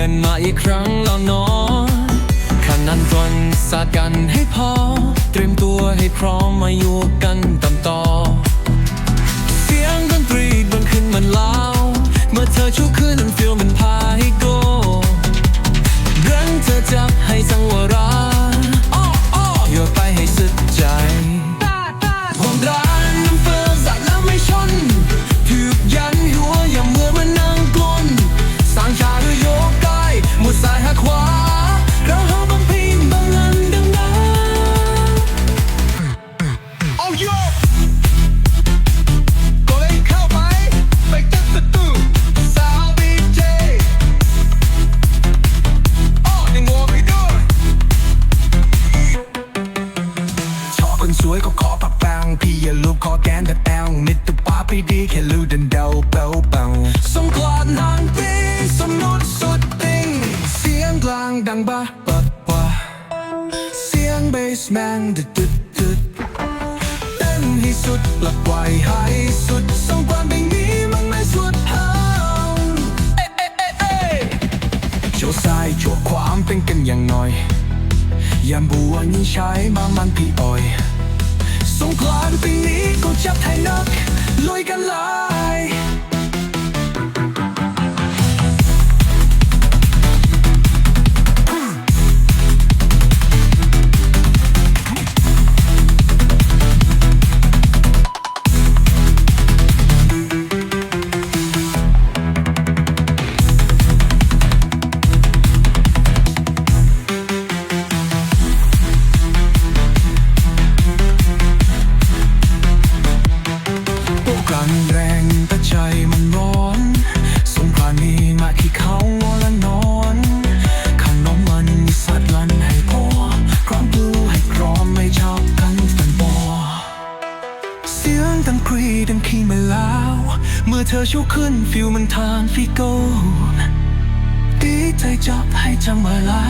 ยนมาอีกครั้งแล้วเนอขนันตนสาดกันให้พอ เตรียมตัวให้พร้อมมาอยู่กันตามต่อ เสียงดนตรีบนขึ้นมันล้าวเมื่อเธอชูขึ้นมั คนสวยก็ขอปะปังพี่อย่าลูบคอแกนแต่แตงนิดตัวป้าไปดีแค่ลูดันเดาเบาเบาสงกรานต์นานปีสนุดสุดติงเสียงกลางดังบะบะบะเสียงเบสแมนดึดดึดดึดเต้นให้สุดหลับไว้ให้สุดสงกรานต์ปีนี้มันไม่สุดเฮาเอ๊ะเอ๊ะเอ๊ะเอ๊ะโชว์ซ้ายโชว์ขวามเป็นกันอย่างน้อยยามบัวยิ่งใช้มามันพี่อ้อย ลุยกั ดังขี้มาแล้ว เมื่อเธอชูขึ้นฟิลมันทานฟิโก้ดีใจจับให้จังเวลา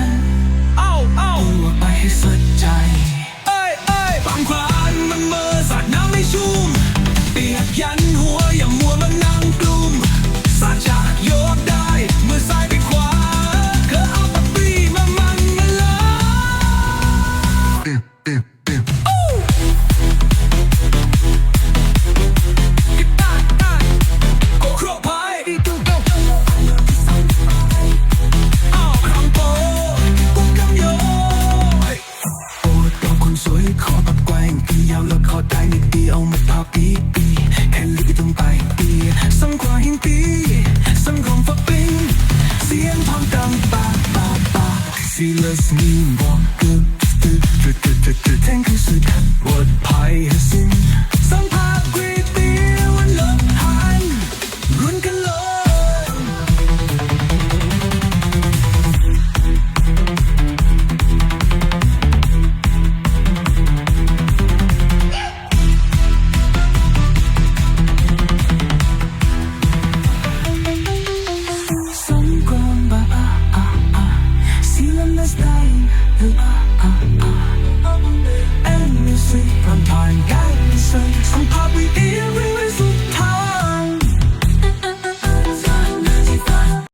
า Fearless me walk good ตึ๊ดตึ๊ดตึ๊ดตึ๊ดตึ๊ดแทงคือ